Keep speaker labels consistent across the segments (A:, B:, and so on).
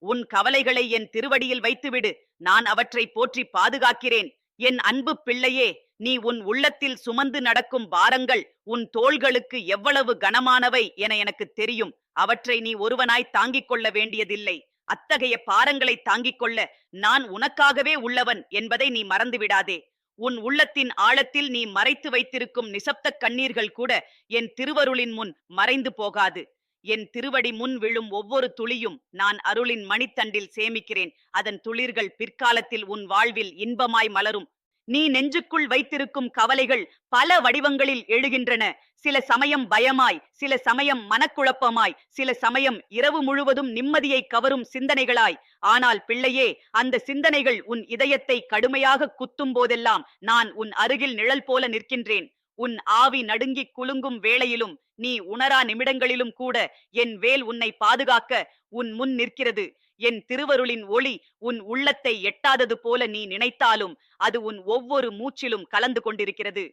A: உன் கவலைகளை என் திருவடியில் வைத்துவிடு. நான் அவற்றை போற்றி பாதுகாக்கிறேன். என் அன்பு பிள்ளையே நீ உன் உள்ளத்தில் சுமந்து நடக்கும் பாரங்கள் உன் தோள்களுக்கு எவ்வளவு கனமானவை என எனக்கு தெரியும். அவற்றை நீ ஒருவனாய் தாங்கிக் கொள்ள வேண்டியதில்லை. அத்தகைய பாரங்களை தாங்கிக் கொள்ள நான் உனக்காகவே உள்ளவன் என்பதை நீ மறந்துவிடாதே. உன் உள்ளத்தின் ஆழத்தில் நீ மறைத்து வைத்திருக்கும் நிசப்த கண்ணீர்கள் கூட என் திருவருளின் முன் மறைந்து போகாது. என் திருவடி முன் விழும் ஒவ்வொரு துளியும் நான் அருளின் மணித்தண்டில் சேமிக்கிறேன். அதன் துளிர்கள் பிற்காலத்தில் உன் வாழ்வில் இன்பமாய் மலரும். நீ நெஞ்சுக்குள் வைத்திருக்கும் கவலைகள் பல வடிவங்களில் எழுகின்றன. சில சமயம் பயமாய் சில சமயம் மனக்குழப்பமாய் சில சமயம் இரவு முழுவதும் நிம்மதியை கவரும் சிந்தனைகளாய். ஆனால் பிள்ளையே அந்த சிந்தனைகள் உன் இதயத்தை கடுமையாக குத்தும் போதெல்லாம் நான் உன் அருகில் நிழல் போல நிற்கின்றேன். உன் ஆவி நடுங்கி குலுங்கும் வேளையிலும் நீ உணரா நிமிடங்களிலும் கூட என் வேல் உன்னை பாதுகாக்க உன் முன் நிற்கிறது. என் திருவருளின் ஒளி உன் உள்ளத்தை எட்டாதது போல நீ நினைத்தாலும் அது உன் ஒவ்வொரு மூச்சிலும் கலந்து கொண்டிருக்கிறது.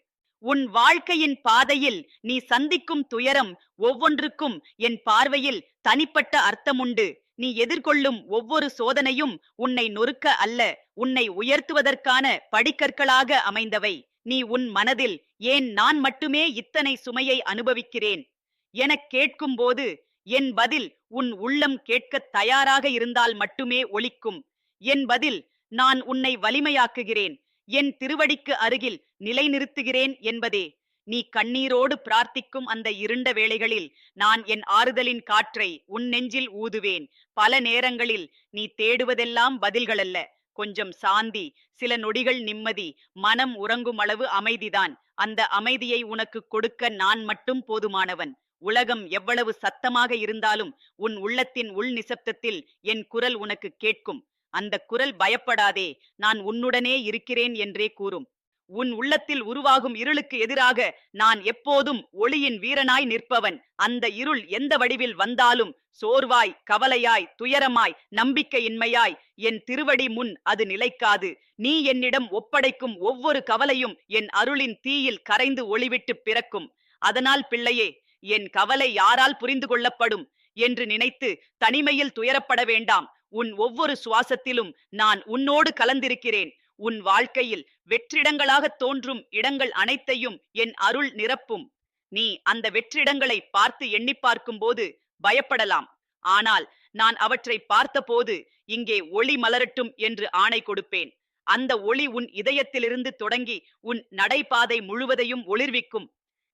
A: உன் வாழ்க்கையின் பாதையில் நீ சந்திக்கும் துயரம் ஒவ்வொன்றுக்கும் என் பார்வையில் தனிப்பட்ட அர்த்தமுண்டு. நீ எதிர்கொள்ளும் ஒவ்வொரு சோதனையும் உன்னை நொறுக்க அல்ல உன்னை உயர்த்துவதற்கான படிக்கற்களாக அமைந்தவை. நீ உன் மனதில் ஏன் நான் மட்டுமே இத்தனை சுமையை அனுபவிக்கிறேன்? எனக் கேட்கும்போது என் பதில் உன் உள்ளம் கேட்கத் தயாராக இருந்தால் மட்டுமே ஒழிக்கும் என் பதில் நான் உன்னை வலிமையாக்குகிறேன். என் திருவடிக்கு அருகில் நிலைநிறுத்துகிறேன் என்பதே. நீ கண்ணீரோடு பிரார்த்திக்கும் அந்த இருண்ட வேளைகளில் நான் என் ஆறுதலின் காற்றை உன் நெஞ்சில் ஊதுவேன். பல நேரங்களில் நீ தேடுவதெல்லாம் பதில்களல்ல. கொஞ்சம் சாந்தி சில நொடிகள் நிம்மதி மனம் உறங்கும் அளவு அமைதிதான். அந்த அமைதியை உனக்கு கொடுக்க நான் மட்டும் போதுமானவன். உலகம் எவ்வளவு சத்தமாக இருந்தாலும் உன் உள்ளத்தின் உள் நிசப்தத்தில் என் குரல் உனக்கு கேட்கும். அந்த குரல் பயப்படாதே நான் உன்னுடனே இருக்கிறேன் என்றே கூறும். உன் உள்ளத்தில் உருவாகும் இருளுக்கு எதிராக நான் எப்போதும் ஒளியின் வீரனாய் நிற்பவன். அந்த இருள் எந்த வடிவில் வந்தாலும் சோர்வாய் கவலையாய் துயரமாய் நம்பிக்கையின்மையாய் என் திருவடி முன் அது நிலைக்காது. நீ என்னிடம் ஒப்படைக்கும் ஒவ்வொரு கவலையும் என் அருளின் தீயில் கரைந்து ஒளிவிட்டு பிறக்கும். அதனால் பிள்ளையே என் கவலை யாரால் புரிந்து கொள்ளப்படும் என்று நினைத்து தனிமையில் துயரப்பட வேண்டாம். உன் ஒவ்வொரு சுவாசத்திலும் நான் உன்னோடு கலந்திருக்கிறேன். உன் வாழ்க்கையில் வெற்றிடங்களாக தோன்றும் இடங்கள் அனைத்தையும் என் அருள் நிரப்பும். நீ அந்த வெற்றிடங்களை பார்த்து எண்ணி பார்க்கும்போது பயப்படலாம். ஆனால் நான் அவற்றை பார்த்தபோது இங்கே ஒளி மலரட்டும் என்று ஆணை கொடுப்பேன். அந்த ஒளி உன் இதயத்திலிருந்து தொடங்கி உன் நடைபாதை முழுவதையும் ஒளிர்விக்கும்.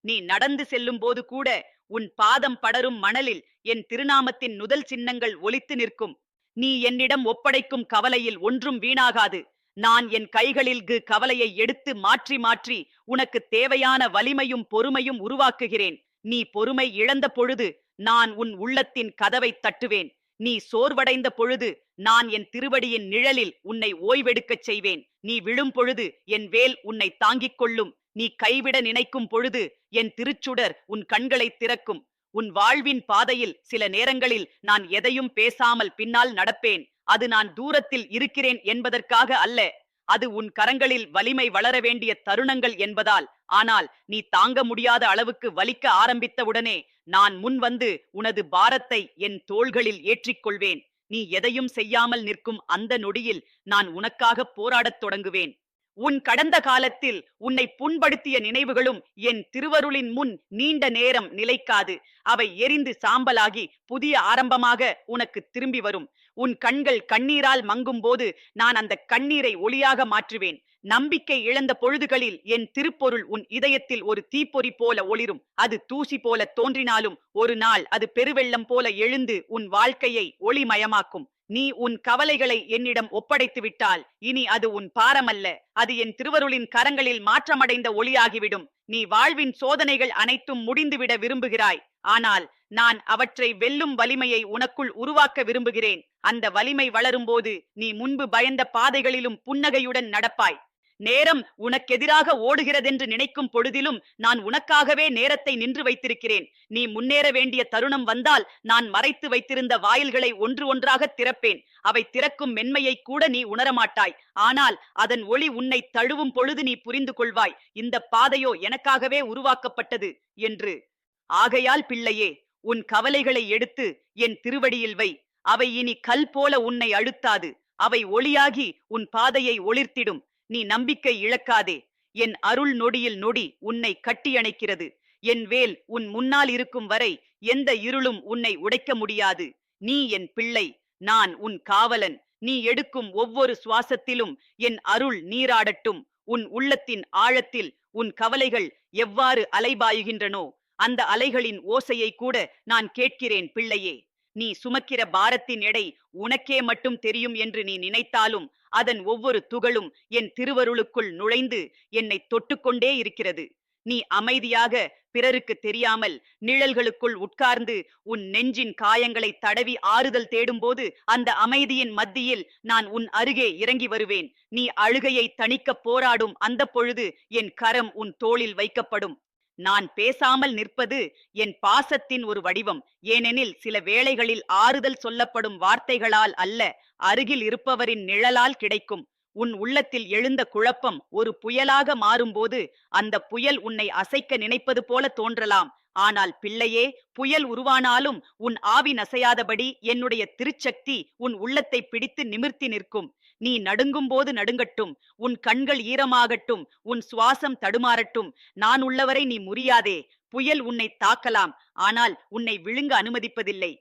A: நீ நடந்து செல்லும் போது கூட உன் பாதம் படரும் மணலில் என் திருநாமத்தின் நுதல் சின்னங்கள் ஒலித்து நிற்கும். நீ என்னிடம் ஒப்படைக்கும் கவலையில் ஒன்றும் வீணாகாது. நான் என் கைகளில் கு கவலையை எடுத்து மாற்றி மாற்றி உனக்கு தேவையான வலிமையும் பொறுமையும் உருவாக்குகிறேன். நீ பொறுமை இழந்த பொழுது நான் உன் உள்ளத்தின் கதவை தட்டுவேன். நீ சோர்வடைந்த பொழுது நான் என் திருவடியின் நிழலில் உன்னை ஓய்வெடுக்கச் செய்வேன். நீ விழும் பொழுது என் வேல் உன்னை தாங்கிக் கொள்ளும். நீ கைவிட நினைக்கும் பொழுது என் திருச்சுடர் உன் கண்களை திறக்கும். உன் வாழ்வின் பாதையில் சில நேரங்களில் நான் எதையும் பேசாமல் பின்னால் நடப்பேன். அது நான் தூரத்தில் இருக்கிறேன் என்பதற்காக அல்ல. அது உன் கரங்களில் வலிமை வளர வேண்டிய தருணங்கள் என்பதால் ஆனால் நீ தாங்க முடியாத அளவுக்கு வலிக்க ஆரம்பித்தவுடனே நான் முன் வந்து உனது பாரத்தை என் தோள்களில் ஏற்றிக்கொள்வேன். நீ எதையும் செய்யாமல் நிற்கும் அந்த நொடியில் நான் உனக்காக போராடத் தொடங்குவேன். உன் கடந்த காலத்தில் உன்னை புண்படுத்திய நினைவுகளும் என் திருவருளின் முன் நீண்ட நேரம் நிலைக்காது. அவை எரிந்து சாம்பலாகி புதிய ஆரம்பமாக உனக்கு திரும்பி வரும். உன் கண்கள் கண்ணீரால் மங்கும் போது நான் அந்த கண்ணீரை ஒளியாக மாற்றுவேன். நம்பிக்கை இழந்த பொழுதுகளில் என் திருப்பொருள் உன் இதயத்தில் ஒரு தீப்பொறி போல ஒளிரும். அது தூசி போல தோன்றினாலும் ஒரு நாள் அது பெருவெள்ளம் போல எழுந்து உன் வாழ்க்கையை ஒளிமயமாக்கும். நீ உன் கவலைகளை என்னிடம் ஒப்படைத்து விட்டால் இனி அது உன் பாரமல்ல. அது என் திருவருளின் கரங்களில் மாற்றமடைந்த ஒளியாகிவிடும். நீ வாழ்வின் சோதனைகள் அனைத்தும் முடிந்துவிட விரும்புகிறாய். ஆனால் நான் அவற்றை வெல்லும் வலிமையை உனக்குள் உருவாக்க விரும்புகிறேன். அந்த வலிமை வளரும்போது நீ முன்பு பயந்த பாதைகளிலும் புன்னகையுடன் நடப்பாய். நேரம் உனக்கெதிராக ஓடுகிறதென்று நினைக்கும் பொழுதிலும் நான் உனக்காகவே நேரத்தை நின்று வைத்திருக்கிறேன். நீ முன்னேற வேண்டிய தருணம் வந்தால் நான் மறைத்து வைத்திருந்த வாயில்களை ஒன்று ஒன்றாக திறப்பேன். அவை திறக்கும் மென்மையை கூட நீ உணரமாட்டாய். ஆனால் அதன் ஒளி உன்னை தழுவும் பொழுது நீ புரிந்து கொள்வாய். இந்த பாதையோ எனக்காகவே உருவாக்கப்பட்டது என்று. ஆகையால் பிள்ளையே உன் கவலைகளை எடுத்து என் திருவடியில் வை. அவை இனி கல் போல உன்னை அழுத்தாது. அவை ஒளியாகி உன் பாதையை ஒளிர்த்திடும். நீ நம்பிக்கை இழக்காதே. என் அருள் நொடியில் நொடி உன்னை கட்டியணைக்கிறது. என் வேல் உன் முன்னால் இருக்கும் வரை எந்த இருளும் உன்னை உடைக்க முடியாது. நீ என் பிள்ளை நான் உன் காவலன். நீ எடுக்கும் ஒவ்வொரு சுவாசத்திலும் என் அருள் நீராடட்டும். உன் உள்ளத்தின் ஆழத்தில் உன் கவலைகள் எவ்வாறு அலைபாயுகின்றனோ அந்த அலைகளின் ஓசையை கூட நான் கேட்கிறேன் பிள்ளையே. நீ சுமக்கிற பாரத்தின் எடை உனக்கே மட்டும் தெரியும் என்று நீ நினைத்தாலும் அதன் ஒவ்வொரு துகளும் என் திருவருளுக்குள் நுழைந்து என்னை தொட்டுக்கொண்டே இருக்கிறது. நீ அமைதியாக பிறருக்கு தெரியாமல் நிழல்களுக்குள் உட்கார்ந்து உன் நெஞ்சின் காயங்களை தடவி ஆறுதல் தேடும்போது அந்த அமைதியின் மத்தியில் நான் உன் அருகே இறங்கி வருவேன். நீ அழுகையை தணிக்கப் போராடும் அந்த பொழுது என் கரம் உன் தோளில் வைக்கப்படும். நான் பேசாமல் நிற்பது என் பாசத்தின் ஒரு வடிவம். ஏனெனில் சில வேளைகளில் ஆறுதல் சொல்லப்படும் வார்த்தைகளால் அல்ல அருகில் இருப்பவரின் நிழலால் கிடைக்கும். உன் உள்ளத்தில் எழுந்த குழப்பம் ஒரு புயலாக மாறும்போது அந்த புயல் உன்னை அசைக்க நினைப்பது போல தோன்றலாம். ஆனால் பிள்ளையே புயல் உருவானாலும் உன் ஆவி நசையாதபடி என்னுடைய திருச்சக்தி உன் உள்ளத்தை பிடித்து நிமிர்த்தி நிற்கும். நீ நடுங்கும் போது நடுங்கட்டும். உன் கண்கள் ஈரமாகட்டும். உன் சுவாசம் தடுமாறட்டும். நான் உள்ளவரை நீ முறியாதே. புயல் உன்னை தாக்கலாம். ஆனால் உன்னை விழுங்க அனுமதிப்பதில்லை.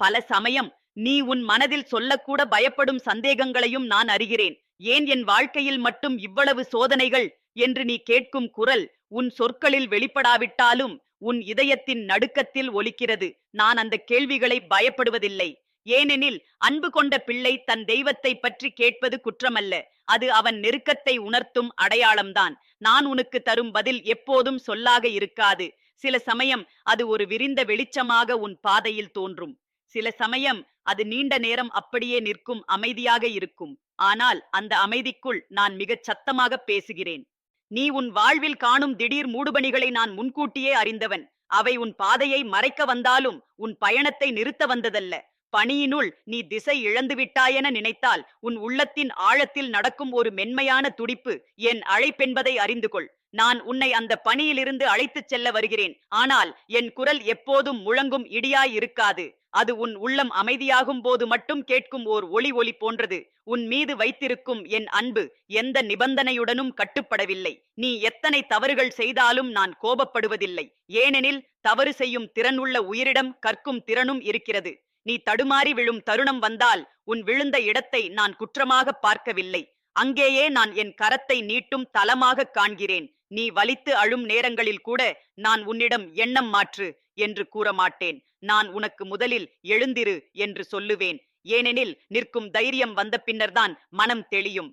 A: பல சமயம் நீ உன் மனதில் சொல்லக்கூட பயப்படும் சந்தேகங்களையும் நான் அறிகிறேன். ஏன் என் வாழ்க்கையில் மட்டும் இவ்வளவு சோதனைகள்? என்று நீ கேட்கும் குரல் உன் சொற்களில் வெளிப்படாவிட்டாலும் உன் இதயத்தின் நடுக்கத்தில் ஒலிக்கிறது. நான் அந்த கேள்விகளை பயப்படுவதில்லை. ஏனெனில் அன்பு கொண்ட பிள்ளை தன் தெய்வத்தை பற்றி கேட்பது குற்றமல்ல. அது அவன் நெருக்கத்தை உணர்த்தும் அடையாளம்தான். நான் உனக்கு தரும் பதில் எப்போதும் சொல்லாக இருக்காது. சில சமயம் அது ஒரு விரிந்த வெளிச்சமாக உன் பாதையில் தோன்றும். சில சமயம் அது நீண்ட நேரம் அப்படியே நிற்கும் அமைதியாக இருக்கும். ஆனால் அந்த அமைதிக்குள் நான் மிகச் சத்தமாக பேசுகிறேன். நீ உன் வாழ்வில் காணும் திடீர் மூடுபணிகளை நான் முன்கூட்டியே அறிந்தவன். அவை உன் பாதையை மறைக்க வந்தாலும் உன் பயணத்தை நிறுத்த வந்ததல்ல. பணியினுள் நீ திசை இழந்துவிட்டாயென நினைத்தால் உன் உள்ளத்தின் ஆழத்தில் நடக்கும் ஒரு மென்மையான துடிப்பு என் அழைப்பென்பதை அறிந்து கொள் நான் உன்னை அந்த பணியிலிருந்து அழைத்துச் செல்ல வருகிறேன். ஆனால் என் குரல் எப்போதும் முழங்கும் இடியாய் இருக்காது. அது உன் உள்ளம் அமைதியாகும் போது மட்டும் கேட்கும் ஓர் ஒளி ஒளி போன்றது. உன் மீது வைத்திருக்கும் என் அன்பு எந்த நிபந்தனையுடனும் கட்டுப்படவில்லை. நீ எத்தனை தவறுகள் செய்தாலும் நான் கோபப்படுவதில்லை. ஏனெனில் தவறு செய்யும் திறன் உள்ள உயிரிடம் கற்கும் திறனும் இருக்கிறது. நீ தடுமாறி விழும் தருணம் வந்தால் உன் விழுந்த இடத்தை நான் குற்றமாக பார்க்கவில்லை. அங்கேயே நான் என் கரத்தை நீட்டும் தலமாக காண்கிறேன். நீ வலித்து அழும் நேரங்களில் கூட நான் உன்னிடம் எண்ணம் மாற்று என்று கூற மாட்டேன் நான் உனக்கு முதலில் எழுந்திரு என்று சொல்லுவேன். ஏனெனில் நிற்கும் தைரியம் வந்த பின்னர்தான் மனம் தெளியும்.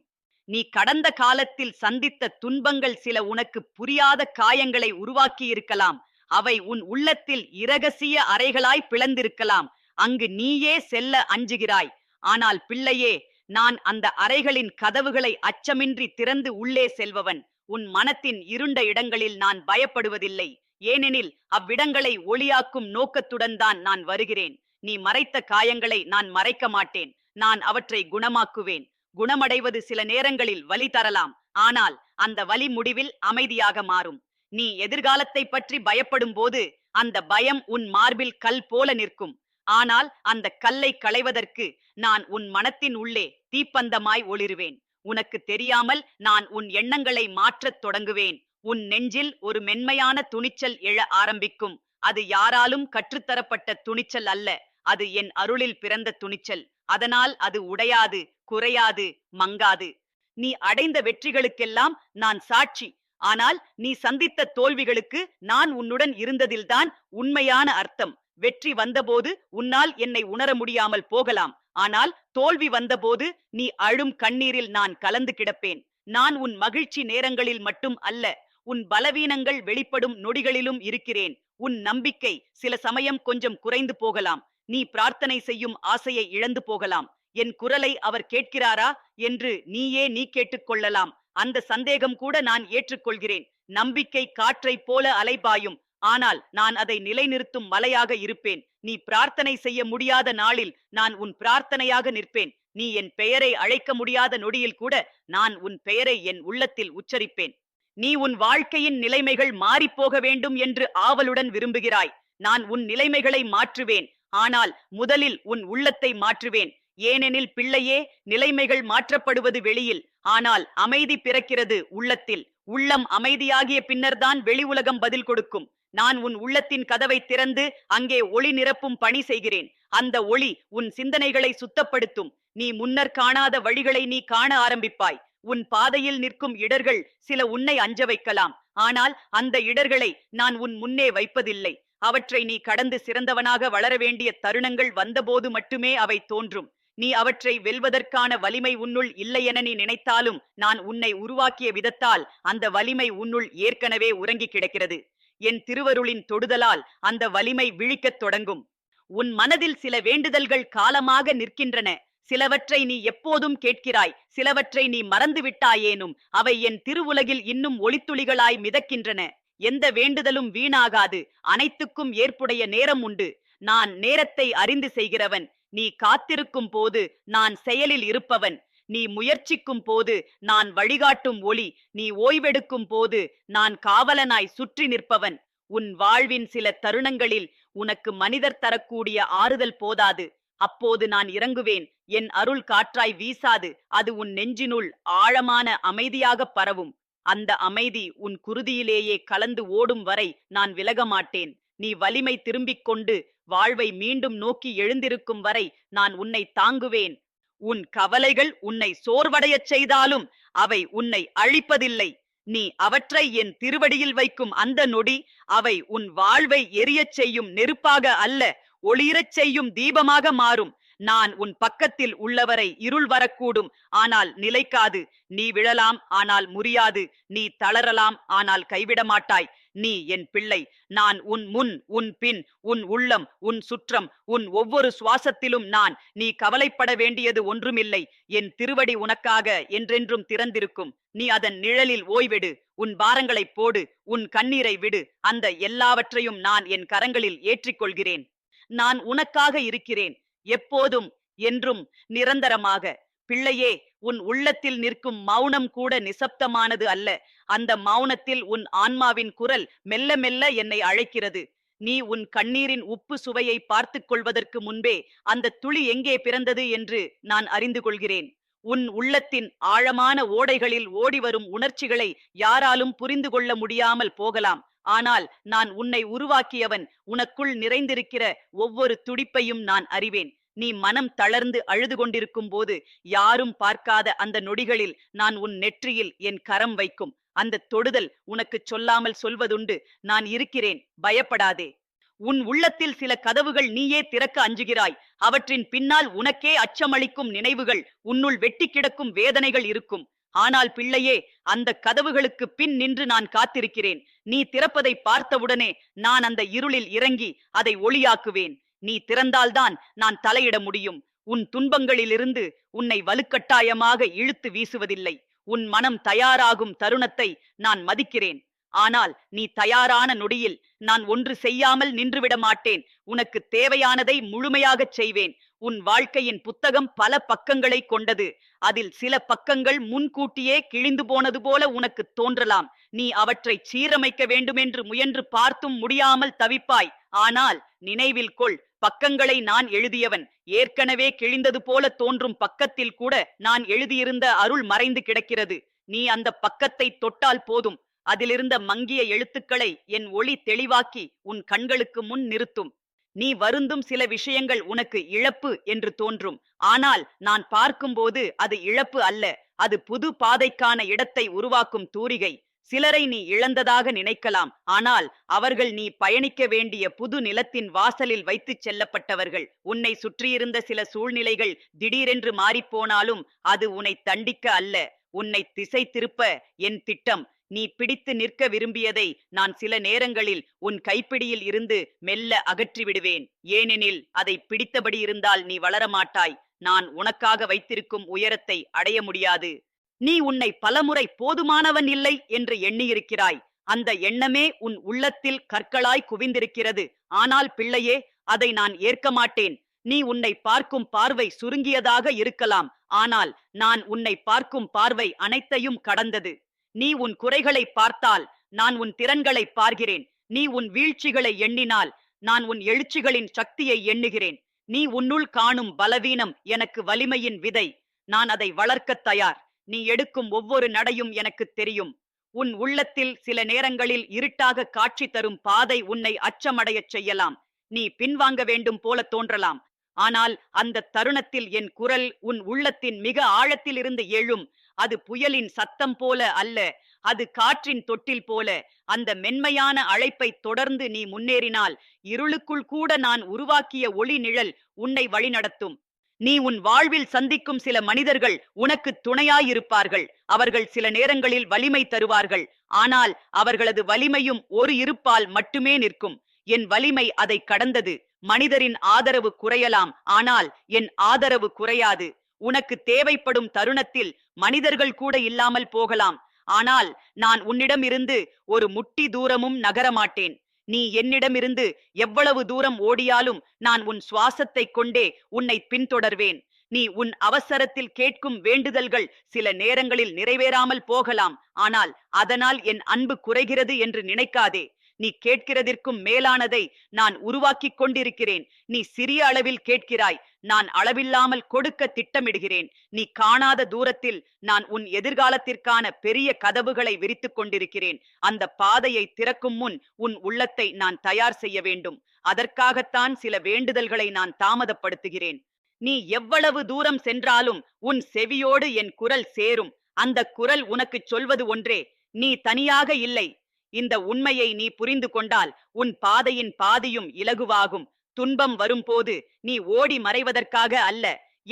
A: நீ கடந்த காலத்தில் சந்தித்த துன்பங்கள் சில உனக்கு புரியாத காயங்களை உருவாக்கியிருக்கலாம். அவை உன் உள்ளத்தில் இரகசிய அறைகளாய் பிளந்திருக்கலாம். அங்கு நீயே செல்ல அஞ்சுகிறாய். ஆனால் பிள்ளையே நான் அந்த அறைகளின் கதவுகளை அச்சமின்றி திறந்து உள்ளே செல்பவன். உன் மனத்தின் இருண்ட இடங்களில் நான் பயப்படுவதில்லை. ஏனெனில் அவ்விடங்களை ஒளியாக்கும் நோக்கத்துடன் தான் நான் வருகிறேன். நீ மறைத்த காயங்களை நான் மறைக்க மாட்டேன். நான் அவற்றை குணமாக்குவேன். குணமடைவது சில நேரங்களில் வலி தரலாம். ஆனால் அந்த வலி முடிவில் அமைதியாக மாறும். நீ எதிர்காலத்தை பற்றி பயப்படும் போது அந்த பயம் உன் மார்பில் கல் போல நிற்கும். ஆனால் அந்த கல்லை களைவதற்கு நான் உன் மனத்தின் உள்ளே தீப்பந்தமாய் ஒளிருவேன். உனக்கு தெரியாமல் நான் உன் எண்ணங்களை மாற்றத் தொடங்குவேன். உன் நெஞ்சில் ஒரு மென்மையான துணிச்சல் எழ ஆரம்பிக்கும். அது யாராலும் கற்றுத்தரப்பட்ட துணிச்சல் அல்ல. அது என் அருளில் பிறந்த துணிச்சல். அதனால் அது உடையாது குறையாது மங்காது. நீ அடைந்த வெற்றிகளுக்கெல்லாம் நான் சாட்சி. ஆனால் நீ சந்தித்த தோல்விகளுக்கு நான் உன்னுடன் இருந்ததில்தான் உண்மையான அர்த்தம். வெற்றி வந்தபோது உன்னால் என்னை உணர முடியாமல் போகலாம். ஆனால் தோல்வி வந்தபோது நீ அழும் கண்ணீரில் நான் கலந்து கிடப்பேன். நான் உன் மகிழ்ச்சி நேரங்களில் மட்டும் அல்ல உன் பலவீனங்கள் வெளிப்படும் நொடிகளிலும் இருக்கிறேன். உன் நம்பிக்கை சில சமயம் கொஞ்சம் குறைந்து போகலாம். நீ பிரார்த்தனை செய்யும் ஆசையை இழந்து போகலாம். என் குரலை அவர் கேட்கிறாரா என்று நீயே நீ கேட்டுக்கொள்ளலாம் அந்த சந்தேகம் கூட நான் ஏற்றுக்கொள்கிறேன். நம்பிக்கை காற்றைப் போல அலைபாயும். ஆனால் நான் அதை நிலைநிறுத்தும் மலையாக இருப்பேன். நீ பிரார்த்தனை செய்ய முடியாத நாளில் நான் உன் பிரார்த்தனையாக நிற்பேன். நீ என் பெயரை அழைக்க முடியாத நொடியில் கூட நான் உன் பெயரை என் உள்ளத்தில் உச்சரிப்பேன். நீ உன் வாழ்க்கையின் நிலைமைகள் மாறிப்போக வேண்டும் என்று ஆவலுடன் விரும்புகிறாய். நான் உன் நிலைமைகளை மாற்றுவேன். ஆனால் முதலில் உன் உள்ளத்தை மாற்றுவேன். ஏனெனில் பிள்ளையே நிலைமைகள் மாற்றப்படுவது வெளியில். ஆனால் அமைதி பிறக்கிறது உள்ளத்தில். உள்ளம் அமைதியாகிய பின்னர்தான் வெளி உலகம் பதில் கொடுக்கும். நான் உன் உள்ளத்தின் கதவை திறந்து அங்கே ஒளி நிரப்பும் பணி செய்கிறேன். அந்த ஒளி உன் சிந்தனைகளை சுத்தப்படுத்தும். நீ முன்னர் காணாத வழிகளை நீ காண ஆரம்பிப்பாய். உன் பாதையில் நிற்கும் இடர்கள் சில உன்னை அஞ்ச வைக்கலாம். ஆனால் அந்த இடர்களை நான் உன் முன்னே வைப்பதில்லை. அவற்றை நீ கடந்து சிறந்தவனாக வளர வேண்டிய தருணங்கள் வந்தபோது மட்டுமே அவை தோன்றும். நீ அவற்றை வெல்வதற்கான வலிமை உன்னுள் இல்லையென நீ நினைத்தாலும் நான் உன்னை உருவாக்கிய விதத்தால் அந்த வலிமை உன்னுள் ஏற்கனவே உறங்கி கிடக்கிறது. என் திருவருளின் தொடுதலால் அந்த வலிமை விழிக்கத் தொடங்கும். உன் மனதில் சில வேண்டுதல்கள் காலமாக நிற்கின்றன. சிலவற்றை நீ எப்போதும் கேட்கிறாய். சிலவற்றை நீ மறந்து விட்டாயேனும் அவை என் திருவுலகில் இன்னும் ஒளித்துளிகளாய் மிதக்கின்றன. எந்த வேண்டுதலும் வீணாகாது. அனைத்துக்கும் ஏற்புடைய நேரம் உண்டு. நான் நேரத்தை அறிந்து செய்கிறவன். நீ காத்திருக்கும் போது நான் செயலில் இருப்பவன். நீ முயற்சிக்கும் போது நான் வழிகாட்டும் ஒளி. நீ ஓய்வெடுக்கும் போது நான் காவலனாய் சுற்றி நிற்பவன். உன் வாழ்வின் சில தருணங்களில் உனக்கு மனிதர் தரக்கூடிய ஆறுதல் போதாது. அப்போது நான் இறங்குவேன். என் அருள் காற்றாய் வீசாது. அது உன் நெஞ்சினுள் ஆழமான அமைதியாக பரவும். அந்த அமைதி உன் குருதியிலேயே கலந்து ஓடும் வரை நான் விலக மாட்டேன் நீ வலிமை திரும்பிக் கொண்டு வாழ்வை மீண்டும் நோக்கி எழுந்திருக்கும் வரை நான் உன்னை தாங்குவேன். உன் கவலைகள் உன்னை சோர்வடையச் செய்தாலும் அவை உன்னை அழிப்பதில்லை. நீ அவற்றை என் திருவடியில் வைக்கும் அந்த நொடி அவை உன் வாழ்வை எரியச் செய்யும் நெருப்பாக அல்ல ஒளிரச் செய்யும் தீபமாக மாறும். நான் உன் பக்கத்தில் உள்ளவரை இருள் வரக்கூடும். ஆனால் நிலைக்காது. நீ விழலாம் ஆனால் முறியாது. நீ தளரலாம் ஆனால் கைவிட மாட்டாய் நீ என் பிள்ளை. நான் உன் முன் உன் பின் உன் உள்ளம் உன் சுற்றம் உன் ஒவ்வொரு சுவாசத்திலும் நான். நீ கவலைப்பட வேண்டியது ஒன்றுமில்லை. என் திருவடி உனக்காக என்றென்றும் திறந்திருக்கும். நீ அதன் நிழலில் ஓய்வெடு. உன் பாரங்களைப் போடு. உன் கண்ணீரை விடு. அந்த எல்லாவற்றையும் நான் என் கரங்களில் ஏற்றிக்கொள்கிறேன். நான் உனக்காக இருக்கிறேன். எப்போதும் என்றும் நிரந்தரமாக. பிள்ளையே உன் உள்ளத்தில் நிற்கும் மௌனம் கூட நிசப்தமானது அல்ல. அந்த மௌனத்தில் உன் ஆன்மாவின் குரல் மெல்ல மெல்ல என்னை அழைக்கிறது. நீ உன் கண்ணீரின் உப்பு சுவையை பார்த்துக் கொள்வதற்கு முன்பே அந்த துளி எங்கே பிறந்தது என்று நான் அறிந்து கொள்கிறேன். உன் உள்ளத்தின் ஆழமான ஓடைகளில் ஓடிவரும் உணர்ச்சிகளை யாராலும் புரிந்து கொள்ள முடியாமல் போகலாம். ஆனால் நான் உன்னை உருவாக்கியவன் உனக்குள் நிறைந்திருக்கிற ஒவ்வொரு துடிப்பையும் நான் அறிவேன். நீ மனம் தளர்ந்து அழுது கொண்டிருக்கும் போது யாரும் பார்க்காத அந்த நொடிகளில் நான் உன் நெற்றியில் என் கரம் வைக்கும். அந்த தொடுதல் உனக்கு சொல்லாமல் சொல்வதுண்டு. நான் இருக்கிறேன். பயப்படாதே. உன் உள்ளத்தில் சில கதவுகள் நீயே திறக்க அஞ்சுகிறாய். அவற்றின் பின்னால் உனக்கே அச்சமளிக்கும் நினைவுகள் உன்னுள் வெட்டி கிடக்கும் வேதனைகள் இருக்கும். ஆனால் பிள்ளையே அந்த கதவுகளுக்கு பின் நின்று நான் காத்திருக்கிறேன். நீ திறப்பதை பார்த்தவுடனே நான் அந்த இருளில் இறங்கி அதை ஒளியாக்குவேன். நீ திறந்தால்தான் நான் தலையிட முடியும். உன் துன்பங்களிலிருந்து உன்னை வலுக்கட்டாயமாக இழுத்து வீசுவதில்லை. உன் மனம் தயாராகும் தருணத்தை நான் மதிக்கிறேன். ஆனால் நீ தயாரான நொடியில் நான் ஒன்று செய்யாமல் நின்றுவிட மாட்டேன். உனக்கு தேவையானதை முழுமையாகச் செய்வேன். உன் வாழ்க்கையின் புத்தகம் பல பக்கங்களை கொண்டது. அதில் சில பக்கங்கள் முன்கூட்டியே கிழிந்து போனது போல உனக்கு தோன்றலாம். நீ அவற்றை சீரமைக்க வேண்டுமென்று முயன்று பார்த்தும் முடியாமல் தவிப்பாய். ஆனால் நினைவில் கொள் பக்கங்களை நான் எழுதியவன். ஏற்கனவே கிழிந்தது போல தோன்றும் பக்கத்தில் கூட நான் எழுதியிருந்த அருள் மறைந்து கிடக்கிறது. நீ அந்த பக்கத்தை தொட்டால் போதும். அதிலிருந்த மங்கிய எழுத்துக்களை என் ஒளி தெளிவாக்கி உன் கண்களுக்கு முன் நிறுத்தும். நீ வருந்தும் சில விஷயங்கள் உனக்கு இழப்பு என்று தோன்றும். ஆனால் நான் பார்க்கும்போது அது இழப்பு அல்ல. அது புது பாதைக்கான இடத்தை உருவாக்கும் தூரிகை. சிலரை நீ இழந்ததாக நினைக்கலாம். ஆனால் அவர்கள் நீ பயணிக்க வேண்டிய புது நிலத்தின் வாசலில் வைத்துச் செல்லப்பட்டவர்கள். உன்னை சுற்றியிருந்த சில சூழ்நிலைகள் திடீரென்று மாறிப்போனாலும் அது உன்னை தண்டிக்க அல்ல. உன்னை திசை திருப்ப என் திட்டம். நீ பிடித்து நிற்க விரும்பியதை நான் சில நேரங்களில் உன் கைப்பிடியில் இருந்து மெல்ல அகற்றி விடுவேன். ஏனெனில் அதை பிடித்தபடி இருந்தால் நீ வளரமாட்டாய். நான் உனக்காக வைத்திருக்கும் உயரத்தை அடைய முடியாது. நீ உன்னை பலமுறை போதுமானவன் இல்லை என்று எண்ணியிருக்கிறாய். அந்த எண்ணமே உன் உள்ளத்தில் கற்களாய் குவிந்திருக்கிறது. ஆனால் பிள்ளையே அதை நான் ஏற்க மாட்டேன். நீ உன்னை பார்க்கும் பார்வை சுருங்கியதாக இருக்கலாம். ஆனால் நான் உன்னை பார்க்கும் பார்வை அனைத்தையும் கடந்தது. நீ உன் குறைகளை பார்த்தால் நான் உன் திறன்களை பார்க்கிறேன். நீ உன் வீழ்ச்சிகளை எண்ணினால் நான் உன் எழுச்சிகளின் சக்தியை எண்ணுகிறேன். நீ உன்னுள் காணும் பலவீனம் எனக்கு வலிமையின் விதை. நான் அதை வளர்க்கத் தயார். நீ எடுக்கும் ஒவ்வொரு நடையும் எனக்குத் தெரியும். உன் உள்ளத்தில் சில நேரங்களில் இருட்டாக காட்சி தரும் பாதை உன்னை அச்சமடையச் செய்யலாம். நீ பின்வாங்க வேண்டும் போல தோன்றலாம். ஆனால் அந்த தருணத்தில் என் குரல் உன் உள்ளத்தின் மிக ஆழத்திலிருந்து எழும். அது புயலின் சத்தம் போல அல்ல அது காற்றின் தொட்டில் போல. அந்த மென்மையான அழைப்பை தொடர்ந்து நீ முன்னேறினால் இருளுக்குள் கூட நான் உருவாக்கிய ஒளி நிழல் உன்னை வழிநடத்தும். நீ உன் வாழ்வில் சந்திக்கும் சில மனிதர்கள் உனக்கு துணையாயிருப்பார்கள். அவர்கள் சில நேரங்களில் வலிமை தருவார்கள். ஆனால் அவர்களது வலிமையும் ஒரு இருப்பால் மட்டுமே நிற்கும். என் வலிமை அதை கடந்தது. மனிதரின் ஆதரவு குறையலாம். ஆனால் என் ஆதரவு குறையாது. உனக்கு தேவைப்படும் தருணத்தில் மனிதர்கள் கூட இல்லாமல் போகலாம். ஆனால் நான் உன்னிடமிருந்து ஒரு முட்டி தூரமும் நகரமாட்டேன். நீ என்னிடமிருந்து எவ்வளவு தூரம் ஓடியாலும் நான் உன் சுவாசத்தைக் கொண்டே உன்னை பின்தொடர்வேன். நீ உன் அவசரத்தில் கேட்கும் வேண்டுதல்கள் சில நேரங்களில் நிறைவேறாமல் போகலாம். ஆனால் அதனால் என் அன்பு குறைகிறது என்று நினைக்காதே. நீ கேட்கிறதற்கும் மேலானதை நான் உருவாக்கிக் கொண்டிருக்கிறேன். நீ சிறிய அளவில் கேட்கிறாய் நான் அளவில்லாமல் கொடுக்க திட்டமிடுகிறேன். நீ காணாத தூரத்தில் நான் உன் எதிர்காலத்திற்கான பெரிய கதவுகளை விரித்துக் கொண்டிருக்கிறேன். அந்த பாதையை திறக்கும் முன் உன் உள்ளத்தை நான் தயார் செய்ய வேண்டும். அதற்காகத்தான் சில வேண்டுதல்களை நான் தாமதப்படுத்துகிறேன். நீ எவ்வளவு தூரம் சென்றாலும் உன் செவியோடு என் குரல் சேரும். அந்த குரல் உனக்குச் சொல்வது ஒன்றே நீ தனியாக இல்லை இந்த உண்மையை நீ புரிந்து கொண்டால் உன் பாதையின் பாதியும் இலகுவாகும். துன்பம் வரும்போது நீ ஓடி மறைவதற்காக அல்ல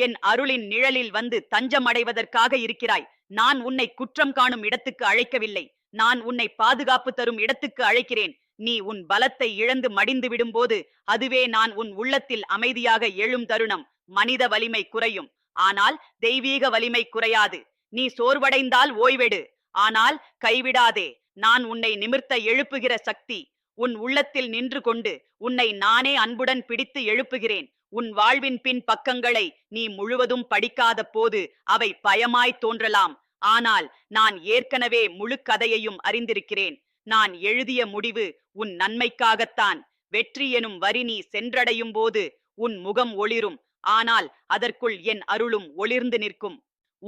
A: என் அருளின் நிழலில் வந்து தஞ்சமடைவதற்காக இருக்கிறாய். நான் உன்னை குற்றம் காணும் இடத்துக்கு அழைக்கவில்லை. நான் உன்னை பாதுகாப்பு தரும் இடத்துக்கு அழைக்கிறேன். நீ உன் பலத்தை இழந்து மடிந்து விடும்போது அதுவே நான் உன் உள்ளத்தில் அமைதியாக எழும் தருணம். மனித வலிமை குறையும். ஆனால் தெய்வீக வலிமை குறையாது. நீ சோர்வடைந்தால் ஓய்வெடு. ஆனால் கைவிடாதே. நான் உன்னை நிமிர்த்த எழுப்புகிற சக்தி உன் உள்ளத்தில் நின்று கொண்டு உன்னை நானே அன்புடன் பிடித்து எழுப்புகிறேன். உன் வாழ்வின் பின் பக்கங்களை நீ முழுவதும் படிக்காத போது அவை பயமாய் தோன்றலாம். ஆனால் நான் ஏற்கனவே முழு கதையையும் அறிந்திருக்கிறேன். நான் எழுதிய முடிவு உன் நன்மைக்காகத்தான். வெற்றி எனும் வரி நீ சென்றடையும் போது உன் முகம் ஒளிரும். ஆனால் அதற்குள் என் அருளும் ஒளிர்ந்து நிற்கும்.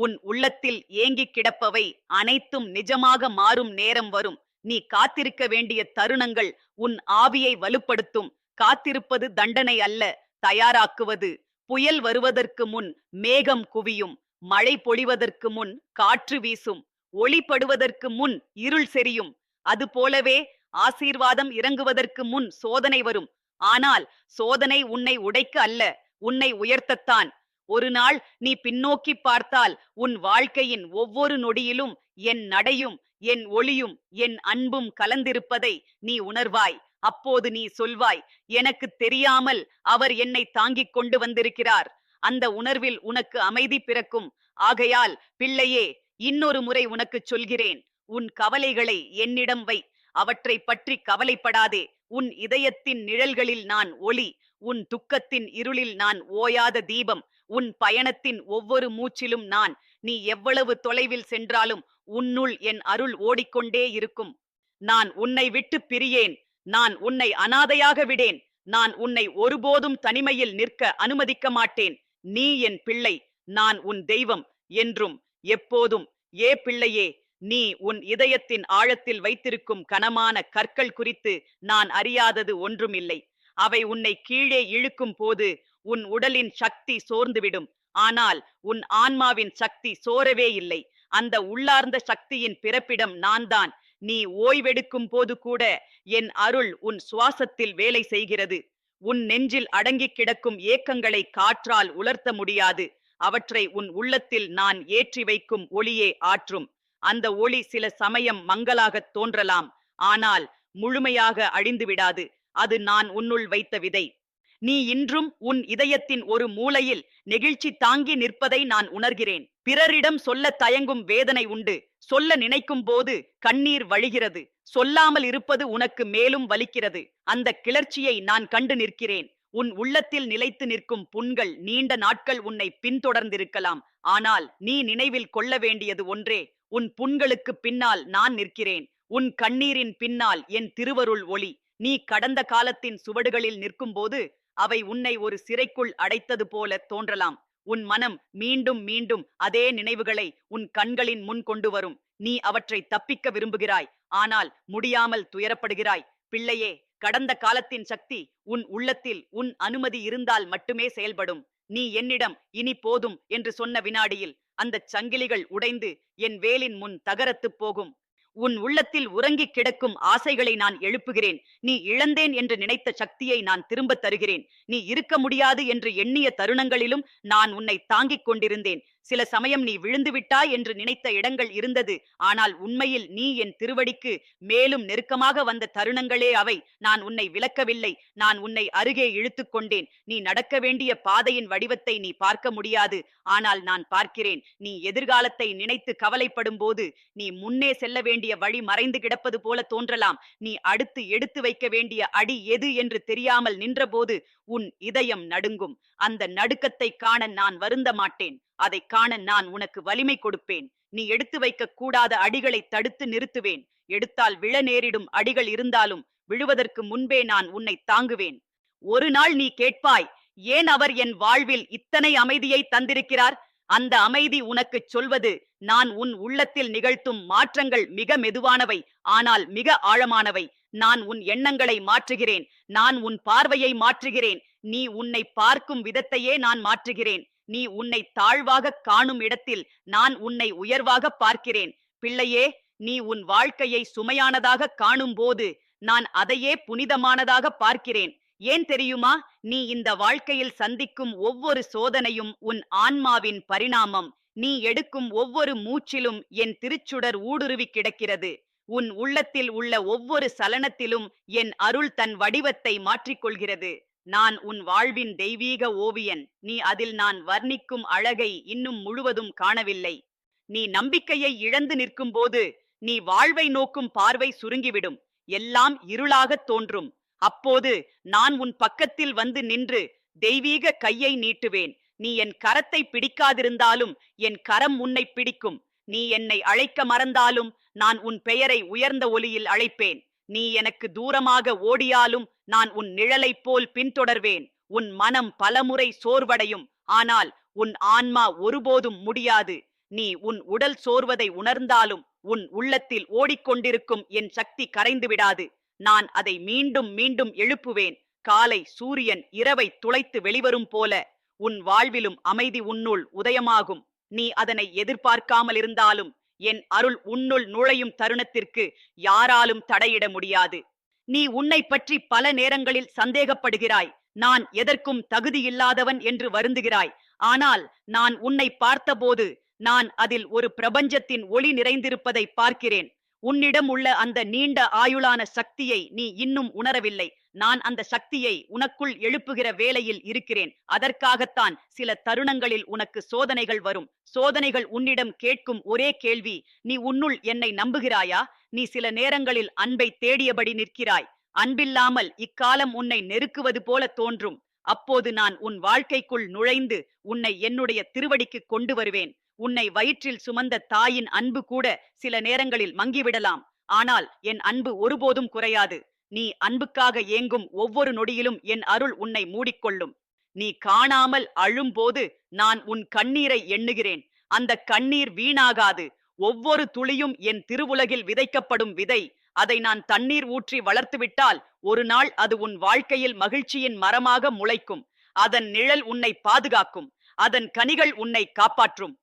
A: உன் உள்ளத்தில் ஏங்கிக் கிடப்பவை அனைத்தும் நிஜமாக மாறும் நேரம் வரும். நீ காத்திருக்க வேண்டிய தருணங்கள் உன் ஆவியை வலுப்படுத்தும். காத்திருப்பது தண்டனை அல்ல தயாராக்குவது. புயல் வருவதற்கு முன் மேகம் குவியும். மழை பொழிவதற்கு முன் காற்று வீசும். ஒளிப்படுவதற்கு முன் இருள் செரியும் அது போலவே ஆசீர்வாதம் இறங்குவதற்கு முன் சோதனை வரும். ஆனால் சோதனை உன்னை உடைக்க அல்ல உன்னை உயர்த்தத்தான். ஒரு நாள் நீ பின்னோக்கி பார்த்தால் உன் வாழ்க்கையின் ஒவ்வொரு நொடியிலும் என் நடையும் என் ஒளியும் என் அன்பும் கலந்திருப்பதை நீ உணர்வாய். அப்போது நீ சொல்வாய் எனக்கு தெரியாமல் அவர் என்னை தாங்கிக் கொண்டு வந்திருக்கிறார். அந்த உணர்வில் உனக்கு அமைதி பிறக்கும். ஆகையால் பிள்ளையே இன்னொரு முறை உனக்கு சொல்கிறேன். உன் கவலைகளை என்னிடம் வை. அவற்றை பற்றி கவலைப்படாதே. உன் இதயத்தின் நிழல்களில் நான் ஒளி. உன் துக்கத்தின் இருளில் நான் ஓயாத தீபம். உன் பயணத்தின் ஒவ்வொரு மூச்சிலும் நான் நீ எவ்வளவு தொலைவில் சென்றாலும் உன்னுள் என் அருள் ஓடிக்கொண்டே இருக்கும். நான் உன்னை விட்டு பிரியேன். நான் உன்னை அனாதையாக விடேன். நான் உன்னை ஒருபோதும் தனிமையில் நிற்க அனுமதிக்க மாட்டேன். நீ என் பிள்ளை. நான் உன் தெய்வம் என்றும் எப்போதும் ஏ பிள்ளையே நீ உன் இதயத்தின் ஆழத்தில் வைத்திருக்கும் கனமான கற்கள் குறித்து நான் அறியாதது ஒன்றுமில்லை. அவை உன்னை கீழே இழுக்கும் போது உன் உடலின் சக்தி சோர்ந்துவிடும். ஆனால் உன் ஆன்மாவின் சக்தி சோரவே இல்லை. அந்த உள்ளார்ந்த சக்தியின் பிறப்பிடம் நான் தான் நீ ஓய்வெடுக்கும் போது கூட என் அருள் உன் சுவாசத்தில் வேலை செய்கிறது. உன் நெஞ்சில் அடங்கிக் கிடக்கும் ஏக்கங்களை காற்றால் உலர்த்த முடியாது. அவற்றை உன் உள்ளத்தில் நான் ஏற்றி வைக்கும் ஒளியே ஆற்றும். அந்த ஒளி சில சமயம் மங்கலாகத் தோன்றலாம். ஆனால் முழுமையாக அழிந்து விடாது அது நான் உன்னுள் வைத்த விதை. நீ இன்றும் உன் இதயத்தின் ஒரு மூலையில் நெகிழ்ச்சி தாங்கி நிற்பதை நான் உணர்கிறேன். பிறரிடம் சொல்ல தயங்கும் வேதனை உண்டு. சொல்ல நினைக்கும் போது கண்ணீர் வழிகிறது. சொல்லாமல் இருப்பது உனக்கு மேலும் வலிக்கிறது. அந்த கிளர்ச்சியை நான் கண்டு நிற்கிறேன். உன் உள்ளத்தில் நிலைத்து நிற்கும் புண்கள் நீண்ட நாட்கள் உன்னை பின்தொடர்ந்திருக்கலாம். ஆனால் நீ நினைவில் கொள்ள வேண்டியது ஒன்றே. உன் புண்களுக்கு பின்னால் நான் நிற்கிறேன். உன் கண்ணீரின் பின்னால் என் திருவருள் ஒளி. நீ கடந்த காலத்தின் சுவடுகளில் நிற்கும்போது அவை உன்னை ஒரு சிறைக்குள் அடைத்தது போல தோன்றலாம். உன் மனம் மீண்டும் மீண்டும் அதே நினைவுகளை உன் கண்களின் முன் கொண்டு வரும். நீ அவற்றை தப்பிக்க விரும்புகிறாய். ஆனால் முடியாமல் துயரப்படுகிறாய். பிள்ளையே கடந்த காலத்தின் சக்தி உன் உள்ளத்தில் உன் அனுமதி இருந்தால் மட்டுமே செயல்படும். நீ என்னிடம் இனி போதும் என்று சொன்ன வினாடியில் அந்தச் சங்கிலிகள் உடைந்து என் வேலின் முன் தகரத்துப் போகும். உன் உள்ளத்தில் உறங்கிக் கிடக்கும் ஆசைகளை நான் எழுப்புகிறேன். நீ இழந்தேன் என்று நினைத்த சக்தியை நான் திரும்பத் தருகிறேன். நீ இருக்க முடியாது என்று எண்ணிய தருணங்களிலும் நான் உன்னை தாங்கிக் கொண்டிருந்தேன். சில சமயம் நீ விழுந்து விட்டாய் என்று நினைத்த இடங்கள் இருந்தது. ஆனால் உண்மையில் நீ என் திருவடிக்கு மேலும் நெருக்கமாக வந்த தருணங்களே அவை. நான் உன்னை விலக்கவில்லை நான் உன்னை அருகே இழுத்துக் கொண்டேன். நீ நடக்க வேண்டிய பாதையின் வடிவத்தை நீ பார்க்க முடியாது. ஆனால் நான் பார்க்கிறேன். நீ எதிர்காலத்தை நினைத்து கவலைப்படும் போது நீ முன்னே செல்ல வேண்டிய வழி மறைந்து கிடப்பது போல தோன்றலாம். நீ அடுத்து எடுத்து வைக்க வேண்டிய அடி எது என்று தெரியாமல் நின்றபோது உன் இதயம் நடுங்கும். அந்த நடுக்கத்தை காண நான் வருந்த மாட்டேன். அதை காண நான் உனக்கு வலிமை கொடுப்பேன். நீ எடுத்து வைக்க கூடாத அடிகளை தடுத்து நிறுத்துவேன். எடுத்தால் விழ நேரிடும் அடிகள் இருந்தாலும் விழுவதற்கு முன்பே நான் உன்னை தாங்குவேன். ஒரு நாள் நீ கேட்பாய் ஏன் அவர் என் வாழ்வில் இத்தனை அமைதியை தந்திருக்கிறார்? அந்த அமைதி உனக்குச் சொல்வது நான் உன் உள்ளத்தில் நிகழ்த்தும் மாற்றங்கள் மிக மெதுவானவை ஆனால் மிக ஆழமானவை. நான் உன் எண்ணங்களை மாற்றுகிறேன். நான் உன் பார்வையை மாற்றுகிறேன். நீ உன்னை பார்க்கும் விதத்தையே நான் மாற்றுகிறேன். நீ உன்னை தாழ்வாக காணும் இடத்தில் நான் உன்னை உயர்வாக பார்க்கிறேன். பிள்ளையே நீ உன் வாழ்க்கையை சுமையானதாக காணும் போது நான் அதையே புனிதமானதாக பார்க்கிறேன். ஏன் தெரியுமா? நீ இந்த வாழ்க்கையில் சந்திக்கும் ஒவ்வொரு சோதனையும் உன் ஆன்மாவின் பரிணாமம். நீ எடுக்கும் ஒவ்வொரு மூச்சிலும் என் திருச்சுடர் ஊடுருவி கிடக்கிறது. உன் உள்ளத்தில் உள்ள ஒவ்வொரு சலனத்திலும் என் அருள் தன் வடிவத்தை மாற்றிக்கொள்கிறது. நான் உன் வாழ்வின் தெய்வீக ஓவியன். நீ அதில் நான் வர்ணிக்கும் அழகை இன்னும் முழுவதும் காணவில்லை. நீ நம்பிக்கையை இழந்து நிற்கும்போது நீ வாழ்வை நோக்கும் பார்வை சுருங்கிவிடும். எல்லாம் இருளாகத் தோன்றும். அப்போது நான் உன் பக்கத்தில் வந்து நின்று தெய்வீக கையை நீட்டுவேன். நீ என் கரத்தை பிடிக்காதிருந்தாலும் என் கரம் உன்னை பிடிக்கும். நீ என்னை அழைக்க மறந்தாலும் நான் உன் பெயரை உயர்ந்த ஒலியில் அழைப்பேன். நீ எனக்கு தூரமாக ஓடியாலும் நான் உன் நிழலைப் போல் பின்தொடர்வேன். உன் மனம் பலமுறை சோர்வடையும். ஆனால் உன் ஆன்மா ஒருபோதும் முடியாது. நீ உன் உடல் சோர்வதை உணர்ந்தாலும் உன் உள்ளத்தில் ஓடிக்கொண்டிருக்கும் என் சக்தி கரைந்து விடாது. நான் அதை மீண்டும் மீண்டும் எழுப்புவேன். காலை சூரியன் இரவை துளைத்து வெளிவரும் போல உன் வாழ்விலும் அமைதி உன்னுள் உதயமாகும். நீ அதனை எதிர்பார்க்காமல் இருந்தாலும் என் அருள் உன்னுள் நுழையும் தருணத்திற்கு யாராலும் தடையிட முடியாது. நீ உன்னை பற்றி பல நேரங்களில் சந்தேகப்படுகிறாய். நான் எதற்கும் தகுதியில்லாதவன் என்று வருந்துகிறாய். ஆனால் நான் உன்னை பார்த்தபோது நான் அதில் ஒரு பிரபஞ்சத்தின் ஒளி நிறைந்திருப்பதை பார்க்கிறேன். உன்னிடம் உள்ள அந்த நீண்ட ஆயுளான சக்தியை நீ இன்னும் உணரவில்லை. நான் அந்த சக்தியை உனக்குள் எழுப்புகிற வேளையில் இருக்கிறேன். அதற்காகத்தான் சில தருணங்களில் உனக்கு சோதனைகள் வரும். சோதனைகள் உன்னிடம் கேட்கும் ஒரே கேள்வி நீ உன்னுள் என்னை நம்புகிறாயா? நீ சில நேரங்களில் அன்பை தேடியபடி நிற்கிறாய். அன்பில்லாமல் இக்காலம் உன்னை நெருக்குவது போல தோன்றும். அப்போது நான் உன் வாழ்க்கைக்குள் நுழைந்து உன்னை என்னுடைய திருவடிக்கு கொண்டு வருவேன். உன்னை வயிற்றில் சுமந்த தாயின் அன்பு கூட சில நேரங்களில் மங்கிவிடலாம். ஆனால் என் அன்பு ஒருபோதும் குறையாது. நீ அன்புக்காக ஏங்கும் ஒவ்வொரு நொடியிலும் என் அருள் உன்னை மூடிக்கொள்ளும். நீ காணாமல் அழும்போது நான் உன் கண்ணீரை எண்ணுகிறேன். அந்த கண்ணீர் வீணாகாது. ஒவ்வொரு துளியும் என் திருவுலகில் விதைக்கப்படும் விதை. அதை நான் தண்ணீர் ஊற்றி வளர்த்துவிட்டால் ஒரு நாள் அது உன் வாழ்க்கையில் மகிழ்ச்சியின் மரமாக முளைக்கும். அதன் நிழல் உன்னை பாதுகாக்கும். அதன் கனிகள் உன்னை காப்பாற்றும்.